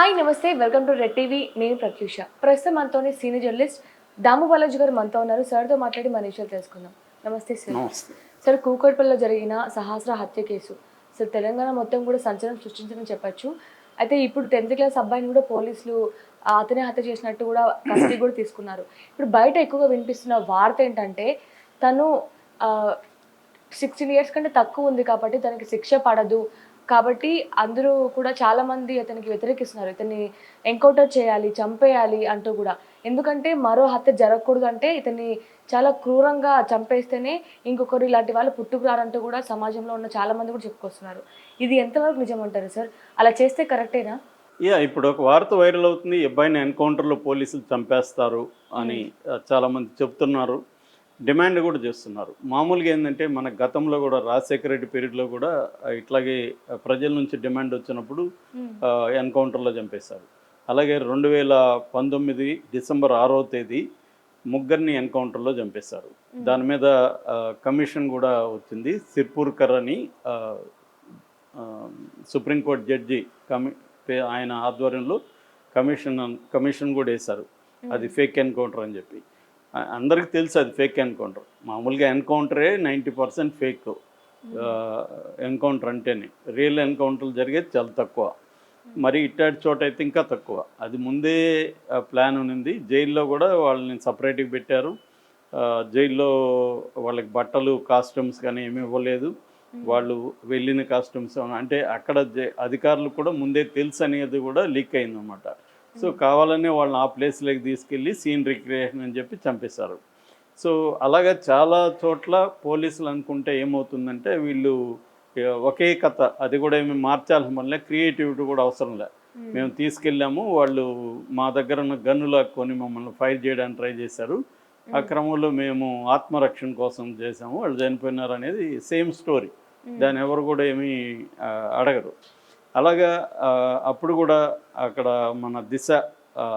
Hi నమస్తే. Welcome to red TV. నేను ప్రత్యూష. ప్రస్తుతం మనతోని సీనియర్ జర్నలిస్ట్ దాము బాలాజీ గారు మనతో ఉన్నారు. సార్తో మాట్లాడి మన విషయాలు తెలుసుకుందాం. నమస్తే సార్. సార్ కూకట్పల్లిలో జరిగిన సహస్ర హత్య కేసు. సార్ తెలంగాణ మొత్తం కూడా సంచలనం సృష్టించని చెప్పొచ్చు. అయితే ఇప్పుడు టెన్త్ క్లాస్ అబ్బాయిని కూడా పోలీసులు అతనే హత్య చేసినట్టు కూడా కస్టడీ కూడా తీసుకున్నారు. ఇప్పుడు బయట ఎక్కువగా వినిపిస్తున్న వార్త ఏంటంటే తను సిక్స్టీన్ ఇయర్స్ కంటే తక్కువ ఉంది కాబట్టి తనకి శిక్ష పడదు. కాబట్టి అందరూ కూడా చాలా మంది అతనికి వ్యతిరేకిస్తున్నారు. ఇతన్ని ఎన్కౌంటర్ చేయాలి చంపేయాలి అంటూ కూడా. ఎందుకంటే మరో హత్య జరగకూడదు అంటే ఇతన్ని చాలా క్రూరంగా చంపేస్తేనే ఇంకొకరు ఇలాంటి వాళ్ళు పుట్టుకురారంటూ కూడా సమాజంలో ఉన్న చాలా మంది కూడా చెప్పుకొస్తున్నారు. ఇది ఎంతవరకు నిజం అంటారు సార్? అలా చేస్తే కరెక్టేనా? యా ఇప్పుడు ఒక వార్త వైరల్ అవుతుంది. అబ్బాయిని ఎన్కౌంటర్లో పోలీసులు చంపేస్తారు అని చాలామంది చెప్తున్నారు. డిమాండ్ కూడా చేస్తున్నారు. మామూలుగా ఏంటంటే మన గతంలో కూడా రాజశేఖర రెడ్డి పీరియడ్లో కూడా ఇట్లాగే ప్రజల నుంచి డిమాండ్ వచ్చినప్పుడు ఎన్కౌంటర్లో చంపేశారు. అలాగే రెండు వేల పంతొమ్మిది డిసెంబర్ ఆరో తేదీ ముగ్గురిని ఎన్కౌంటర్లో చంపేశారు. దాని మీద కమిషన్ కూడా వచ్చింది. సిర్పూర్కర్ అని సుప్రీంకోర్టు జడ్జి కమి ఆయన ఆధ్వర్యంలో కమిషన్ కమిషన్ కూడా వేశారు. అది ఫేక్ ఎన్కౌంటర్ అని చెప్పి. అందరికీ తెలుసు అది ఫేక్ ఎన్కౌంటర్ మామూలుగా ఎన్కౌంటరే నైంటీ పర్సెంట్ ఫేక్ ఎన్కౌంటర్ అంటేనే. రియల్ ఎన్కౌంటర్లు జరిగేది చాలా తక్కువ. మరి ఇట్టాటి చోట అయితే ఇంకా తక్కువ. అది ముందే ప్లాన్ ఉంది జైల్లో కూడా వాళ్ళని సపరేట్గా పెట్టారు. జైల్లో వాళ్ళకి బట్టలు కాస్ట్యూమ్స్ కానీ ఏమీ ఇవ్వలేదు. వాళ్ళు వెళ్ళిన కాస్ట్యూమ్స్ అంటే అక్కడ అధికారులు కూడా ముందే తెలుసు అనేది కూడా లీక్ అయిందన్నమాట. సో కావాలనే వాళ్ళని ఆ ప్లేస్లోకి తీసుకెళ్ళి సీన్ రిక్రియేషన్ అని చెప్పి చంపేశారు. సో అలాగా చాలా చోట్ల పోలీసులు అనుకుంటే ఏమవుతుందంటే వీళ్ళు ఒకే కథ. అది కూడా ఏమి మార్చాల్సిన వల్ల క్రియేటివిటీ కూడా అవసరం లే. మేము. తీసుకెళ్ళాము వాళ్ళు మా దగ్గర ఉన్న గన్ను లాక్కొని మమ్మల్ని ఫైర్ చేయడానికి ట్రై చేశారు. ఆ క్రమంలో మేము ఆత్మరక్షణ కోసం చేసాము వాళ్ళు చనిపోయినారు అనేది సేమ్ స్టోరీ. దాన్ని ఎవరు కూడా ఏమీ అడగరు. అలాగా అప్పుడు కూడా అక్కడ మన దిశ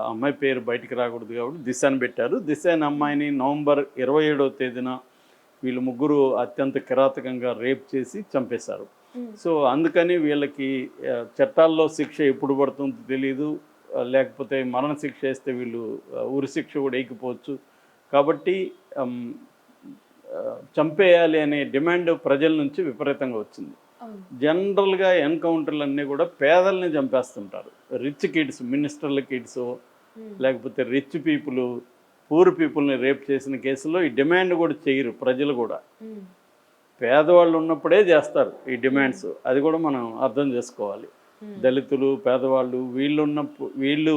అమ్మాయి పేరు బయటికి రాకూడదు కాబట్టి దిశ అని పెట్టారు. దిశ అనే అమ్మాయిని నవంబర్ ఇరవై ఏడవ తేదీన వీళ్ళు ముగ్గురు అత్యంత కిరాతకంగా రేప్ చేసి చంపేశారు. సో అందుకని వీళ్ళకి చట్టాల్లో శిక్ష ఎప్పుడు పడుతుందో తెలియదు లేకపోతే మరణ శిక్ష వేస్తే వీళ్ళు ఆ, ఉరి శిక్ష కూడా వేయకపోవచ్చు. కాబట్టి చంపేయాలి అనే డిమాండ్ ప్రజల నుంచి విపరీతంగా వచ్చింది. జనరల్గా ఎన్కౌంటర్లు అన్నీ కూడా పేదల్ని చంపేస్తుంటారు. రిచ్ కిడ్స్ మినిస్టర్ల కిడ్స్ లేకపోతే రిచ్ పీపుల్ పూర్ పీపుల్ని రేప్ చేసిన కేసులో ఈ డిమాండ్ కూడా చేయరు ప్రజలు కూడా. పేదవాళ్ళు ఉన్నప్పుడే చేస్తారు ఈ డిమాండ్స్. అది కూడా మనం అర్థం చేసుకోవాలి. దళితులు పేదవాళ్ళు వీళ్ళు ఉన్నప్పుడు వీళ్ళు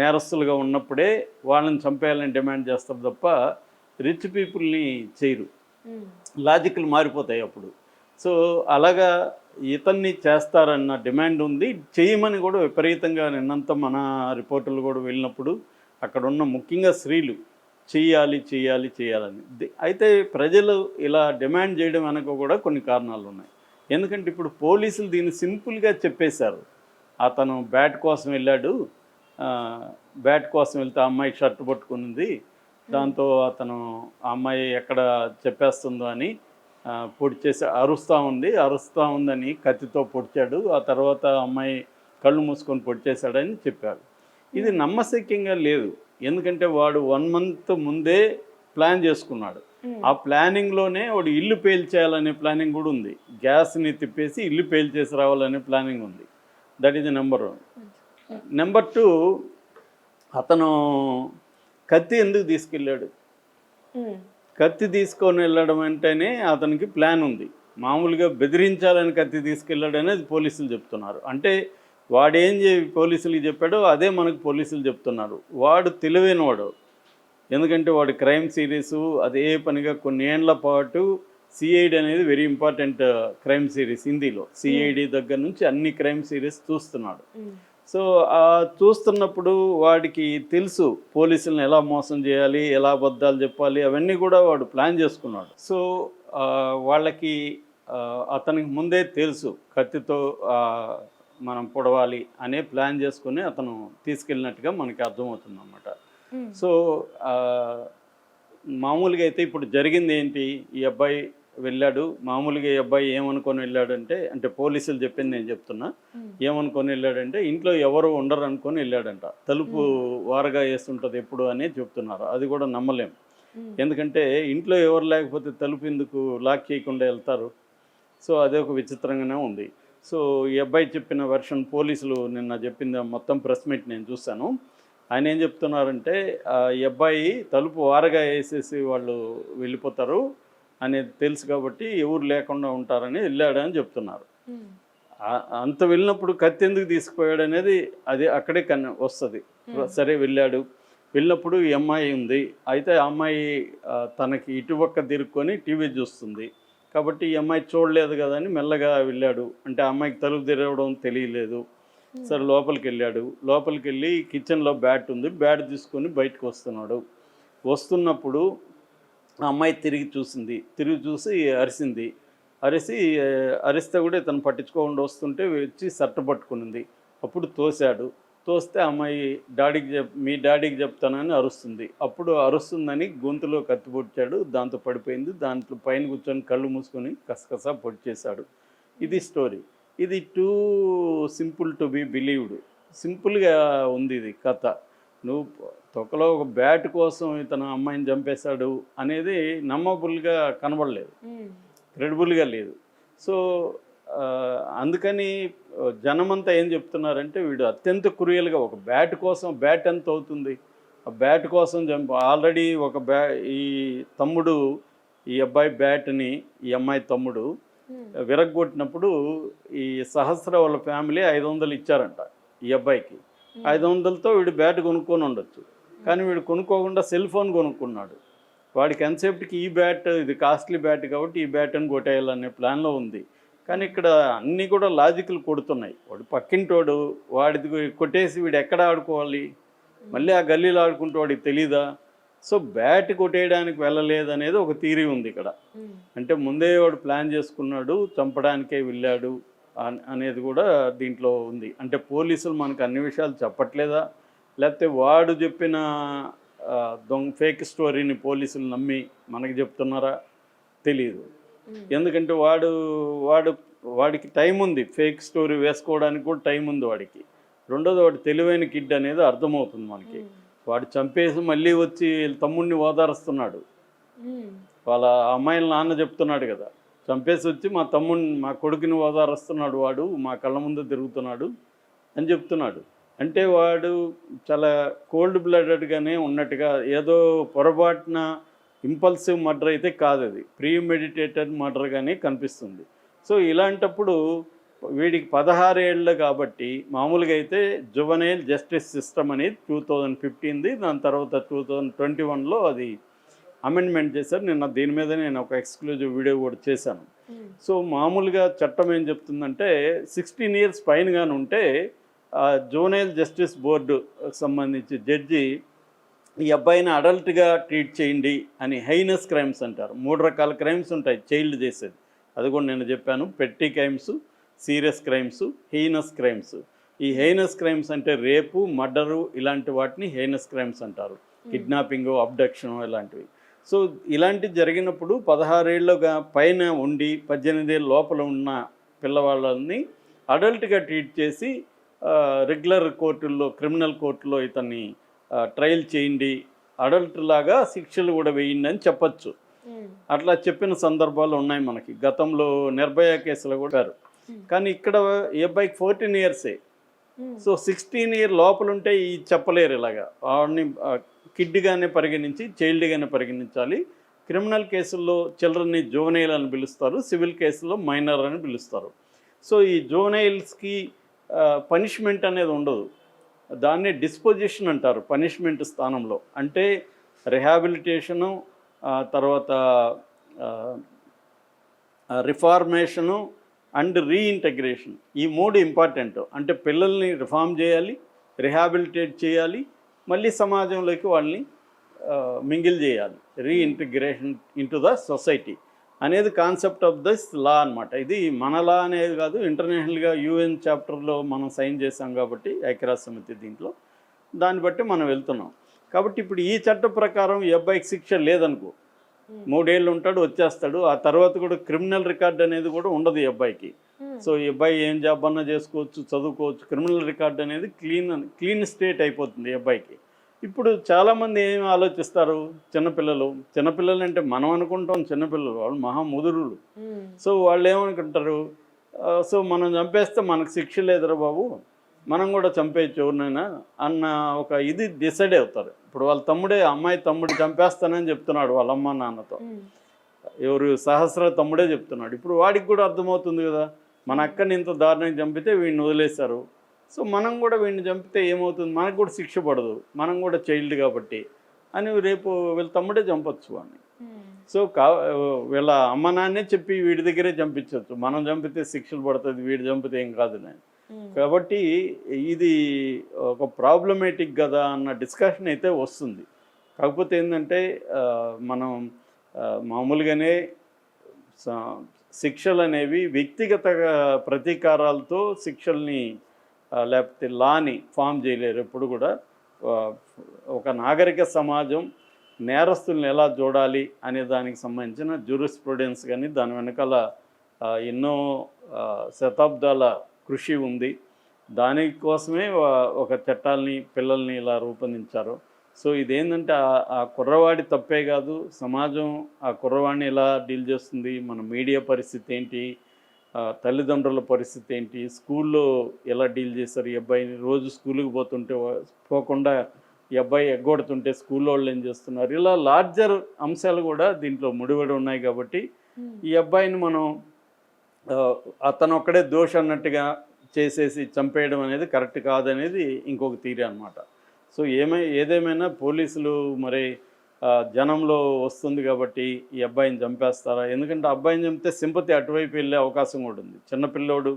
నేరస్తులుగా ఉన్నప్పుడే వాళ్ళని చంపేయాలని డిమాండ్ చేస్తారు తప్ప రిచ్ పీపుల్ని చేయరు. లాజిక్లు మారిపోతాయి అప్పుడు. సో అలాగా ఇతన్ని చేస్తారన్న డిమాండ్ ఉంది. చేయమని కూడా విపరీతంగా నిన్నంత మన రిపోర్టర్లు కూడా వెళ్ళినప్పుడు అక్కడ ఉన్న ముఖ్యంగా స్త్రీలు చేయాలి చేయాలి చేయాలని. అయితే ప్రజలు ఇలా డిమాండ్ చేయడం వెనక కూడా కొన్ని కారణాలు ఉన్నాయి. ఎందుకంటే ఇప్పుడు పోలీసులు దీన్ని సింపుల్గా చెప్పేశారు. అతను బ్యాట్ కోసం వెళ్ళాడు. బ్యాట్ కోసం వెళ్తే ఆ అమ్మాయి షర్ట్ పట్టుకునింది. దాంతో అతను ఆ అమ్మాయి ఎక్కడ చెప్పేస్తుందో అని పొడి చేసి అరుస్తూ ఉంది. అరుస్తూ ఉందని కత్తితో పొడిచాడు. ఆ తర్వాత అమ్మాయి కళ్ళు మూసుకొని పొడిచేశాడని చెప్పారు. ఇది నమ్మశక్యంగా లేదు. ఎందుకంటే వాడు వన్ మంత్ ముందే ప్లాన్ చేసుకున్నాడు. ఆ ప్లానింగ్లోనే వాడు ఇల్లు పేల్చేయాలనే ప్లానింగ్ కూడా ఉంది. గ్యాస్ని తిప్పేసి ఇల్లు పేల్చేసి రావాలనే ప్లానింగ్ ఉంది. That is number one number two అతను కత్తి ఎందుకు తీసుకెళ్ళాడు. కత్తి తీసుకొని వెళ్ళడం అంటేనే అతనికి ప్లాన్ ఉంది. మామూలుగా బెదిరించాలని కత్తి తీసుకెళ్ళాడు అనేది పోలీసులు చెప్తున్నారు. అంటే వాడేం చే పోలీసులకు చెప్పాడో అదే మనకు పోలీసులు చెప్తున్నారు. వాడు తెలివైనవాడు. ఎందుకంటే వాడు క్రైమ్ సిరీస్ అదే పనిగా కొన్ని ఏండ్ల పాటు సిఐడి అనేది వెరీ ఇంపార్టెంట్ క్రైమ్ సిరీస్ హిందీలో. సిఐడి దగ్గర నుంచి అన్ని క్రైమ్ సిరీస్ చూస్తున్నాడు. సో చూస్తున్నప్పుడు వాడికి తెలుసు పోలీసులను ఎలా మోసం చేయాలి ఎలా అబద్ధాలు చెప్పాలి అవన్నీ కూడా వాడు ప్లాన్ చేసుకున్నాడు. సో వాళ్ళకి అతనికి ముందే తెలుసు కత్తితో మనం పొడవాలి అనే ప్లాన్ చేసుకుని అతను తీసుకెళ్ళినట్టుగా మనకి అర్థమవుతుంది అన్నమాట ఉమ్. సో మామూలుగా అయితే ఇప్పుడు జరిగింది ఏంటి? ఈ అబ్బాయి వెళ్ళాడు. మామూలుగా ఈ అబ్బాయి ఏమనుకొని వెళ్ళాడంటే అంటే పోలీసులు చెప్పింది నేను చెప్తున్నా. ఏమనుకొని వెళ్ళాడంటే ఇంట్లో ఎవరు ఉండరు అనుకొని వెళ్ళాడంట. తలుపు వారగా వేస్తుంటుంది ఎప్పుడు అని చెప్తున్నారు. అది కూడా నమ్మలేం. ఎందుకంటే ఇంట్లో ఎవరు లేకపోతే తలుపు ఎందుకు లాక్ చేయకుండా వెళ్తారు? సో అదే ఒక విచిత్రంగానే ఉంది. సో ఈ అబ్బాయి చెప్పిన వెర్షన్ పోలీసులు నిన్న చెప్పింది మొత్తం ప్రెస్ మీట్ నేను చూశాను. ఆయన ఏం చెప్తున్నారంటే ఆ, ఈ అబ్బాయి తలుపు వారగా వేసేసి వాళ్ళు వెళ్ళిపోతారు. అనేది తెలుసు కాబట్టి ఎవరు లేకుండా ఉంటారని వెళ్ళాడని చెప్తున్నారు. అంత వెళ్ళినప్పుడు కత్తి ఎందుకు తీసుకుపోయాడు అనేది అది అక్కడే కన్ వస్తుంది. సరే వెళ్ళాడు. వెళ్ళినప్పుడు ఈ అమ్మాయి ఉంది. అయితే ఆ అమ్మాయి తనకి ఇటుపక్క తిరుక్కొని టీవీ చూస్తుంది. కాబట్టి ఈ అమ్మాయి చూడలేదు కదా అని మెల్లగా వెళ్ళాడు. అంటే ఆ అమ్మాయికి తలుపు తెరవడం తెలియలేదు. సరే లోపలికి వెళ్ళాడు. లోపలికి వెళ్ళి కిచెన్లో బ్యాట్ ఉంది. బ్యాట్ తీసుకొని బయటకు వస్తున్నాడు. వస్తున్నప్పుడు ఆ అమ్మాయి తిరిగి చూసింది. తిరిగి చూసి అరిసింది. అరిసి అరిస్తే కూడా ఇతను పట్టించుకోకుండా వస్తుంటే వచ్చి సట్ట పట్టుకునింది. అప్పుడు తోశాడు. తోస్తే అమ్మాయి డాడీకి చెప్ మీ డాడీకి చెప్తానని అరుస్తుంది. అప్పుడు అరుస్తుందని గొంతులో కత్తి పొడిచాడు. దాంతో పడిపోయింది. దాంట్లో పైన కూర్చొని కళ్ళు మూసుకొని కసకసా పొడిచేశాడు. ఇది స్టోరీ. ఇది too simple to be believed. సింపుల్గా ఉంది ఇది కథ. నువ్వు తొక్కలో ఒక బ్యాట్ కోసం ఇతను అమ్మాయిని చంపేశాడు అనేది నమ్మబుల్గా కనబడలేదు. క్రెడిబుల్గా లేదు. సో అందుకని జనమంతా ఏం చెప్తున్నారంటే వీడు అత్యంత క్రూయల్గా ఒక బ్యాట్ కోసం బ్యాట్ ఎంత అవుతుంది? ఆ బ్యాట్ కోసం చంప ఆల్రెడీ ఒక బ్యా ఈ తమ్ముడు ఈ అబ్బాయి బ్యాట్ని ఈ అమ్మాయి తమ్ముడు విరగ్గొట్టినప్పుడు ఈ సహస్ర వాళ్ళ ఫ్యామిలీ ఐదు వందలు ఇచ్చారంట ఈ అబ్బాయికి. ఐదు వందలతో వీడు బ్యాట్ కొనుక్కొని ఉండొచ్చు. కానీ వీడు కొనుక్కోకుండా సెల్ ఫోన్ కొనుక్కున్నాడు. వాడికి ఎంతసేపటికి ఈ బ్యాట్ ఇది కాస్ట్లీ బ్యాట్ కాబట్టి ఈ బ్యాట్ అని కొట్టేయాలనే ప్లాన్లో ఉంది. కానీ ఇక్కడ అన్నీ కూడా లాజికల్ కొడుతున్నాయి. వాడు పక్కింటోడు వాడిది కొట్టేసి వీడు ఎక్కడ ఆడుకోవాలి? మళ్ళీ ఆ గల్లీలో ఆడుకుంటూ వాడికి తెలీదా? సో బ్యాట్ కొట్టేయడానికి వెళ్ళలేదు అనేది ఒక థీరీ ఉంది ఇక్కడ. అంటే ముందే వాడు ప్లాన్ చేసుకున్నాడు చంపడానికే వెళ్ళాడు. అనేది కూడా దీంట్లో ఉంది. అంటే పోలీసులు మనకు అన్ని విషయాలు చెప్పట్లేదా? లేకపోతే వాడు చెప్పిన దొంగ ఫేక్ స్టోరీని పోలీసులు నమ్మి మనకి చెప్తున్నారా? తెలియదు ఎందుకంటే వాడు వాడు వాడికి టైం ఉంది. ఫేక్ స్టోరీ వేసుకోవడానికి కూడా టైం ఉంది వాడికి. రెండోది వాడు తెలివైన కిడ్ అనేది అర్థమవుతుంది మనకి. వాడు చంపేసి మళ్ళీ వచ్చి తమ్ముడిని ఓదారుస్తున్నాడు. వాళ్ళ అమ్మాయిల నాన్న చెప్తున్నాడు కదా. చంపేసి వచ్చి మా తమ్ముడిని మా కొడుకుని ఓదారుస్తున్నాడు వాడు మా కళ్ళ ముందు తిరుగుతున్నాడు అని చెప్తున్నాడు. అంటే వాడు చాలా కోల్డ్ బ్లడెడ్గానే ఉన్నట్టుగా ఏదో పొరపాటున ఇంపల్సివ్ మర్డర్ అయితే కాదు అది ప్రీ మెడిటేటెడ్ మర్డర్గానే కనిపిస్తుంది. సో ఇలాంటప్పుడు వీడికి పదహారు ఏళ్ళు కాబట్టి మామూలుగా అయితే జువనైల్ జస్టిస్ సిస్టమ్ అనేది టూ థౌజండ్ ఫిఫ్టీన్ది దాని తర్వాత టూ థౌజండ్ ట్వంటీ వన్లో అది అమెండ్మెంట్ చేశారు. నిన్న దీని మీద నేను ఒక ఎక్స్క్లూజివ్ వీడియో కూడా చేశాను. ఉమ్, సో మామూలుగా చట్టం ఏం చెప్తుందంటే సిక్స్టీన్ ఇయర్స్ పైన కానీ ఉంటే జోనైల్ జస్టిస్ బోర్డు సంబంధించి జడ్జి ఈ అబ్బాయిని అడల్ట్గా ట్రీట్ చేయండి అని హైనస్ క్రైమ్స్ అంటారు. మూడు రకాల క్రైమ్స్ ఉంటాయి చైల్డ్ చేసేది. అది కూడా నేను చెప్పాను. పెట్టి crimes serious crimes heinous crimes. ఈ హెయినస్ క్రైమ్స్ అంటే రేపు మర్డరు ఇలాంటి వాటిని హెయినస్ క్రైమ్స్ అంటారు. కిడ్నాపింగ్ అబ్డక్షన్ ఇలాంటివి. సో ఇలాంటి జరిగినప్పుడు పదహారేళ్ళుగా పైన ఉండి పద్దెనిమిది ఏళ్ళ లోపల ఉన్న పిల్లవాళ్ళని అడల్ట్గా ట్రీట్ చేసి రెగ్యులర్ కోర్టుల్లో క్రిమినల్ కోర్టులో ఇతన్ని ట్రయల్ చేయండి. అడల్ట్ లాగా శిక్షలు కూడా వేయండి అని చెప్పచ్చు. అట్లా చెప్పిన సందర్భాలు ఉన్నాయి మనకి. గతంలో నిర్భయ కేసులో కూడా. కానీ ఇక్కడ ఈ అబ్బాయికి ఫోర్టీన్ ఇయర్సే. సో సిక్స్టీన్ ఇయర్ లోపల ఉంటే ఈ చెప్పలేరు ఇలాగా. వాడిని కిడ్గానే పరిగణించి చైల్డ్గానే పరిగణించాలి. క్రిమినల్ కేసుల్లో చిల్డ్రన్ని జోనైల్ అని పిలుస్తారు సివిల్ కేసుల్లో మైనర్ అని పిలుస్తారు. సో ఈ జోనైల్స్కి పనిష్మెంట్ అనేది ఉండదు. దాన్ని డిస్పోజిషన్ అంటారు పనిష్మెంట్ స్థానంలో. అంటే రిహాబిలిటేషను తర్వాత రిఫార్మేషను అండ్ రీఇంటగ్రేషన్. ఈ మూడు ఇంపార్టెంట్. అంటే పిల్లల్ని రిఫార్మ్ చేయాలి రిహాబిలిటేట్ చేయాలి మళ్ళీ సమాజంలోకి వాళ్ళని మింగిల్ చేయాలి. రీఇంటిగ్రేషన్ ఇంటు ద సొసైటీ అనేది కాన్సెప్ట్ ఆఫ్ దిస్ లా అన్నమాట. ఇది మన లా అనేది కాదు ఇంటర్నేషనల్గా యూఎన్ చాప్టర్లో మనం సైన్ చేసాం కాబట్టి ఐక్యరాజ్య సమితి దీంట్లో. దాన్ని బట్టి మనం వెళ్తున్నాం. కాబట్టి ఇప్పుడు ఈ చట్టం ప్రకారం ఈ అబ్బాయికి శిక్ష లేదనుకో మూడేళ్ళు ఉంటాడు వచ్చేస్తాడు. ఆ తర్వాత కూడా క్రిమినల్ రికార్డ్ అనేది కూడా ఉండదు ఈ అబ్బాయికి. సో ఈ అబ్బాయి ఏం జాబ్ అన్నా చేసుకోవచ్చు చదువుకోవచ్చు. క్రిమినల్ రికార్డ్ అనేది క్లీన్ క్లీన్ స్టేట్ అయిపోతుంది ఈ అబ్బాయికి. ఇప్పుడు చాలామంది ఏం ఆలోచిస్తారు? చిన్నపిల్లలు. చిన్నపిల్లలు అంటే మనం అనుకుంటాం చిన్నపిల్లలు. వాళ్ళు మహా ముదురులు. సో వాళ్ళు ఏమనుకుంటారు? సో మనం చంపేస్తే మనకు శిక్ష లేదురా బాబు. మనం కూడా చంపేయచ్చు ఎవరినైనా అన్న ఒక ఇది డిసైడ్ అవుతారు. ఇప్పుడు వాళ్ళ తమ్ముడే అమ్మాయి తమ్ముడు చంపేస్తానని చెప్తున్నాడు వాళ్ళ అమ్మ నాన్నతో. ఎవరు సహస్ర తమ్ముడే చెప్తున్నాడు. ఇప్పుడు వాడికి కూడా అర్థమవుతుంది కదా. మన అక్కని ఇంత దారుణంగా చంపితే వీడిని వదిలేశారు సో మనం కూడా వీడిని చంపితే ఏమవుతుంది? మనకు కూడా శిక్ష పడదు. మనం కూడా చైల్డ్ కాబట్టి అని రేపు వీళ్ళ తమ్ముడే చంపొచ్చు వాడిని. సో కా వీళ్ళ అమ్మ నాన్నే చెప్పి వీడి దగ్గరే చంపించవచ్చు మనం చంపితే శిక్షలు పడుతుంది వీడు చంపితే ఏం కాదు అని. కాబట్టి ఇది ఒక ప్రాబ్లమేటిక్ కదా అన్న డిస్కషన్ అయితే వస్తుంది. కాకపోతే ఏంటంటే మనం మామూలుగానే శిక్షలు అనేవి వ్యక్తిగత ప్రతీకారాలతో శిక్షల్ని లేకపోతే లాని ఫామ్ చేయలేరు. ఎప్పుడు కూడా ఒక నాగరిక సమాజం నేరస్తుల్ని ఎలా చూడాలి అనే దానికి సంబంధించిన జూరిస్ప్రుడెన్స్ కానీ దాని వెనకాల ఎన్నో శతాబ్దాల కృషి ఉంది. దానికోసమే ఒక చట్టాలని పిల్లల్ని ఇలా రూపొందించారు. సో ఇదేంటంటే ఆ- ఆ కుర్రవాడి తప్పే కాదు. సమాజం ఆ కుర్రవాడిని ఎలా డీల్ చేస్తుంది? మన మీడియా పరిస్థితి ఏంటి? తల్లిదండ్రుల పరిస్థితి ఏంటి? స్కూల్లో ఎలా డీల్ చేస్తారు ఈ అబ్బాయిని రోజు స్కూల్కి పోతుంటే పోకుండా ఈ అబ్బాయి ఎగ్గొడుతుంటే స్కూల్లో వాళ్ళు ఏం చేస్తున్నారు? ఇలా లార్జర్ అంశాలు కూడా దీంట్లో ముడిపడి ఉన్నాయి కాబట్టి ఈ అబ్బాయిని మనం అతను ఒక్కడే దోష అన్నట్టుగా చేసేసి చంపేయడం అనేది కరెక్ట్ కాదనేది ఇంకొక తీరే అనమాట సో ఏమై ఏదేమైనా పోలీసులు మరి జనంలో వస్తుంది కాబట్టి ఈ అబ్బాయిని చంపేస్తారా? ఎందుకంటే ఆ అబ్బాయిని చంపితే సింపతి అటువైపు వెళ్ళే అవకాశం కూడా ఉంది. చిన్నపిల్లోడు